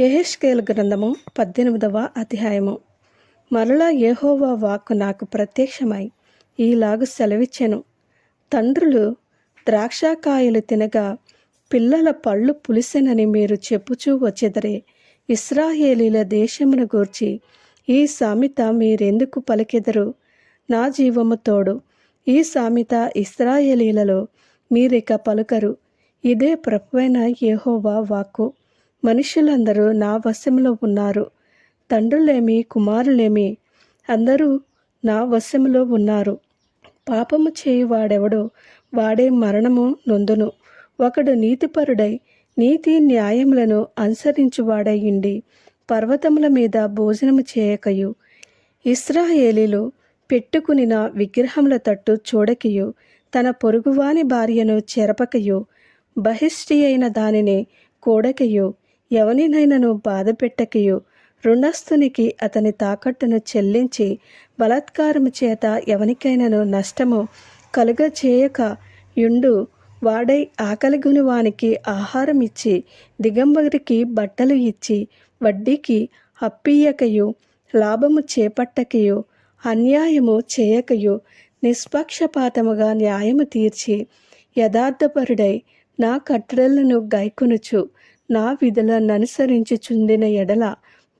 ఎహెస్కేల్ గ్రంథము పద్దెనిమిదవ అధ్యాయము. మరలా యెహోవా వాక్కు నాకు ప్రత్యక్షమై ఈలాగు సెలవిచ్చెను. తండ్రులు ద్రాక్షకాయలు తినగా పిల్లల పళ్ళు పులిసెనని మీరు చెప్పుచూ వచ్చెదరే. ఇస్రాయేలీల దేశమును గూర్చి ఈ సామెత మీరెందుకు పలికెదరు? నా జీవము తోడు. ఈ సామెత ఇస్రాయేలీలలో మీరిక పలుకరు. ఇదే ప్రభువైన యెహోవా వాక్కు. మనుషులందరూ నా వశంలో ఉన్నారు. తండ్రులేమి కుమారులేమి అందరూ నా వశంలో ఉన్నారు. పాపము చేయువాడెవడో వాడే మరణము నొందును. ఒకడు నీతిపరుడై నీతి న్యాయములను అనుసరించువాడై ఉండి పర్వతముల మీద భోజనము చేయకయు. ఇస్రాయేలీలు పెట్టుకునిన విగ్రహముల తట్టు చూడకయు తన పొరుగువాని భార్యను చెరపకయు బహిష్టి అయిన దానిని కూడకయు. ఎవనినైనను బాధ పెట్టకయు రుణస్థునికి అతని తాకట్టును చెల్లించి బలాత్కారము చేత ఎవనికైనను నష్టము కలుగచేయక యుండు వాడై ఆకలిగుని వానికి ఆహారం ఇచ్చి దిగంబరికి బట్టలు ఇచ్చి వడ్డీకి అప్పియకయు లాభము చేపట్టకయు అన్యాయము చేయకయు నిష్పక్షపాతముగా న్యాయము తీర్చి యథార్థపరుడై నా కట్టడలను గైకొనుచు నా విధులను అనుసరించుచుందిన ఎడల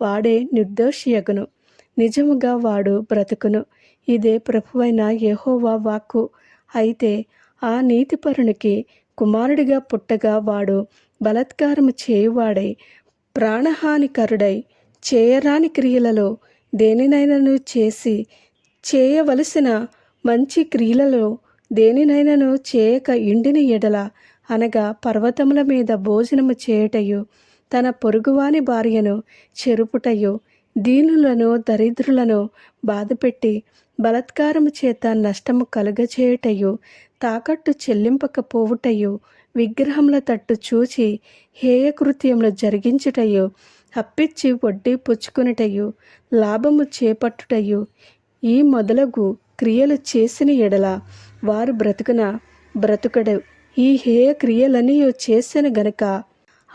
వాడే నిర్దోషియగును. నిజముగా వాడు బ్రతుకును. ఇదే ప్రభువైన యెహోవా వాక్కు. అయితే ఆ నీతిపరునికి కుమారుడిగా పుట్టగా వాడు బలత్కారము చేయువాడై ప్రాణహానికరుడై చేయరాని క్రియలలో దేనినైనను చేసి చేయవలసిన మంచి క్రియలలో దేనినైనను చేయక ఇండిన ఎడల అనగా పర్వతముల మీద భోజనము చేయుటయు తన పొరుగువాని భార్యను చెరుపుటయు దీనులను దరిద్రులను బాధపెట్టి బలత్కారము చేత నష్టము కలుగచేయుటయు తాకట్టు చెల్లింపకపోవుటయు విగ్రహముల తట్టు చూచి హేయకృత్యములు జరిగించుటయు అప్పిచ్చి వడ్డీ పుచ్చుకునుటయు లాభము చేపట్టుటయు ఈ మొదలగు క్రియలు చేసిన ఎడల వారు బ్రతుకున బ్రతుకడు. ఈ హేయ క్రియలన్నీ చేసిన గనుక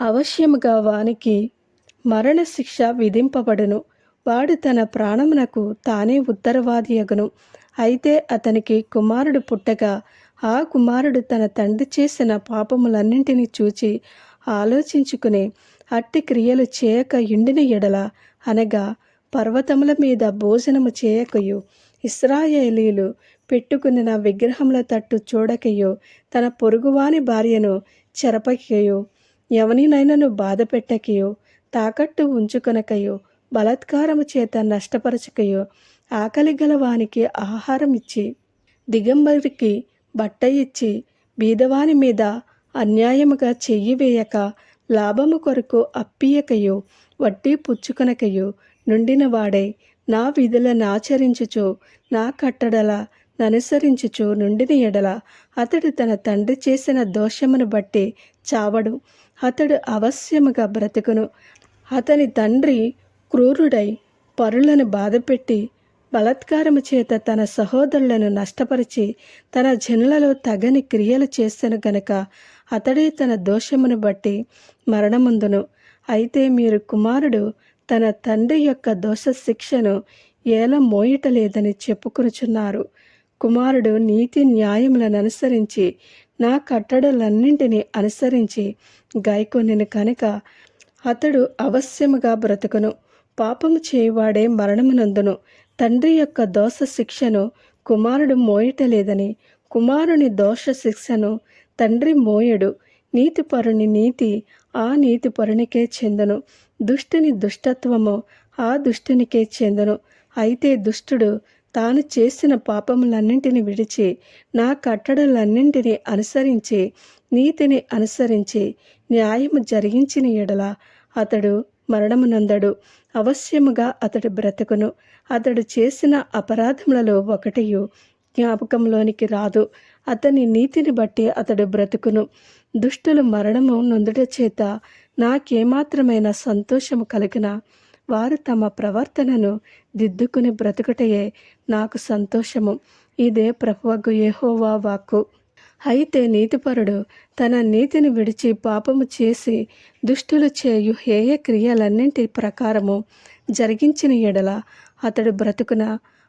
అవశ్యముగా వానికి మరణశిక్ష విధింపబడును. వాడు తన ప్రాణమునకు తానే ఉత్తరవాదియగును. అయితే అతనికి కుమారుడు పుట్టగా ఆ కుమారుడు తన తండ్రి చేసిన పాపములన్నింటినీ చూచి ఆలోచించుకుని అట్టి క్రియలు చేయక ఇండిన ఎడల అనగా పర్వతముల మీద భోజనము చేయకయు. ఇస్రాయేలీలు పెట్టుకున్న విగ్రహముల తట్టు చూడకయో తన పొరుగువాని భార్యను చెరపకయో ఎవనినైనను బాధ పెట్టకయో తాకట్టు ఉంచుకొనకయో బలాత్కారము చేత నష్టపరచకయో ఆకలి గలవానికి ఆహారం ఇచ్చి దిగంబరికి బట్ట ఇచ్చి బీదవాని మీద అన్యాయముగా చెయ్యి వేయక లాభము కొరకు అప్పియకయో వడ్డీ పుచ్చుకొనకయో నుండిన వాడై నా విధులను ఆచరించుచు నా కట్టడల ననుసరించుచు నుండిని ఎడల అతడు తన తండ్రి చేసిన దోషమును బట్టి చావడు. అతడు అవశ్యముగా బ్రతుకును. అతని తండ్రి క్రూరుడై పరులను బాధపెట్టి బలాత్కారము చేత తన సహోదరులను నష్టపరిచి తన జనులలో తగని క్రియలు చేసెను గనక అతడే తన దోషమును బట్టి మరణముందును. అయితే మీరు కుమారుడు తన తండ్రి యొక్క దోష శిక్షను ఏల మోయటలేదని చెప్పుకొనుచున్నారు. కుమారుడు నీతి న్యాయములను అనుసరించి నా కట్టడలన్నింటినీ అనుసరించి గాయకొనిను కనుక అతడు అవశ్యముగా బ్రతుకును. పాపము చేయువాడే మరణమునందును తండ్రి యొక్క దోష శిక్షను కుమారుడు మోయటలేదని కుమారుని దోష శిక్షను తండ్రి మోయడు. నీతిపరుని నీతి ఆ నీతిపరునికే చెందును. దుష్టుని దుష్టత్వము ఆ దుష్టునికే చెందను. అయితే దుష్టుడు తాను చేసిన పాపములన్నింటిని విడిచి నా కట్టడలన్నింటినీ అనుసరించి నీతిని అనుసరించి న్యాయము జరిగించిన ఎడల అతడు మరణమునందడు. అవశ్యముగా అతడు బ్రతుకును. అతడు చేసిన అపరాధములలో ఒకటియు జ్ఞాపకంలోనికి రాదు. అతని నీతిని బట్టి అతడు బ్రతుకును. దుష్టులు మరణము నొందుట చేత నాకేమాత్రమైన సంతోషము కలిగిన వారు తమ ప్రవర్తనను దిద్దుకుని బ్రతుకుటయే నాకు సంతోషము. ఇదే ప్రభువగు యెహోవా వాక్కు. అయితే నీతిపరుడు తన నీతిని విడిచి పాపము చేసి దుష్టులు చేయు హేయ క్రియలన్నింటి ప్రకారము జరిగించిన ఎడల అతడు బ్రతుకున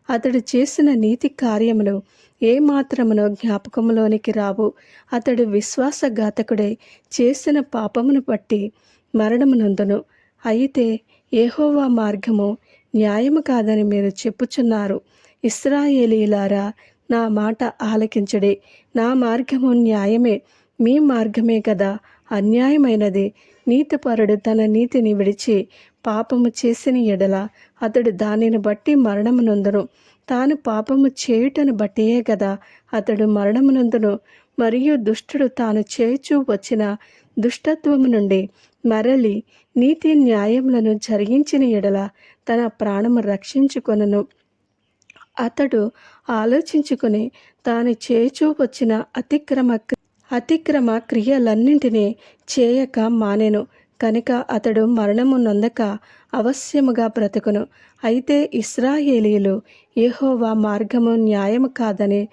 అతడు చేసిన నీతి కార్యములు ఏ మాత్రమునో జ్ఞాపకములోనికి రావు. అతడు విశ్వాసఘాతకుడై చేసిన పాపమును బట్టి మరణమునందును అయితే ఏహోవా మార్గము న్యాయము కాదని మీరు చెప్పుచున్నారు. ఇస్రాయేలీలారా నా మాట ఆలకించుడి. నా మార్గము న్యాయమే మీ మార్గమే కదా అన్యాయమైనది. నీతిపరుడు తన నీతిని విడిచి పాపము చేసిన ఎడల అతడు దానిని బట్టి మరణమునందును. తాను పాపము చేయుటను బట్టియే కదా అతడు మరణమునందును. మరియు దుష్టుడు తాను చేయుచూ వచ్చిన దుష్టత్వము నుండి మరలి నీతి న్యాయములను జరిగించిన ఎడల తన ప్రాణము రక్షించుకొనను. అతడు ఆలోచించుకుని తాను చేచూ వచ్చిన అతిక్రమ అతిక్రమ క్రియలన్నింటినీ చేయక మానెను. కనుక అతడు మరణము నొందక అవశ్యముగా బ్రతుకును. అయితే ఇస్రాయేలీలు ఏహోవా మార్గము న్యాయము కాదని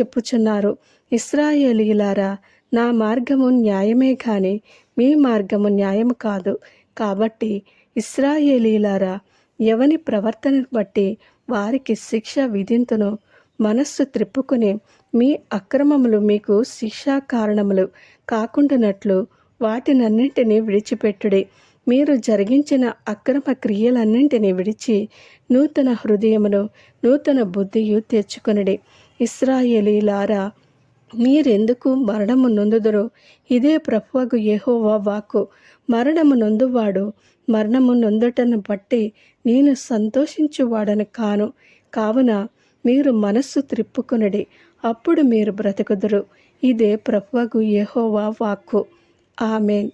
చెప్పుచున్నారు. ఇస్రాయేలీలారా నా మార్గము న్యాయమే కాని మీ మార్గము న్యాయము కాదు. కాబట్టి ఇస్రాయేలీలారా ఎవని ప్రవర్తనను బట్టి వారికి శిక్ష విధింతును? మనస్సు త్రిప్పుకుని మీ అక్రమములు మీకు శిక్షా కారణములు కాకుండానట్లు వాటినన్నింటినీ విడిచిపెట్టుడి. మీరు జరిగించిన అక్రమ క్రియలన్నింటినీ విడిచి నూతన హృదయమును నూతన బుద్ధియు తెచ్చుకొనిడి. ఇస్రాయేలీలారా మీరెందుకు మరణము నొందుదురు? ఇదే ప్రభువగు యెహోవా వాక్కు. మరణము నొందువాడు మరణము నొందుటను బట్టి నేను సంతోషించువాడను కాను. కావున మీరు మనస్సు త్రిప్పుకొనడి. అప్పుడు మీరు బ్రతకుదురు. ఇదే ప్రభువగు యెహోవా వాక్కు. ആമേൻ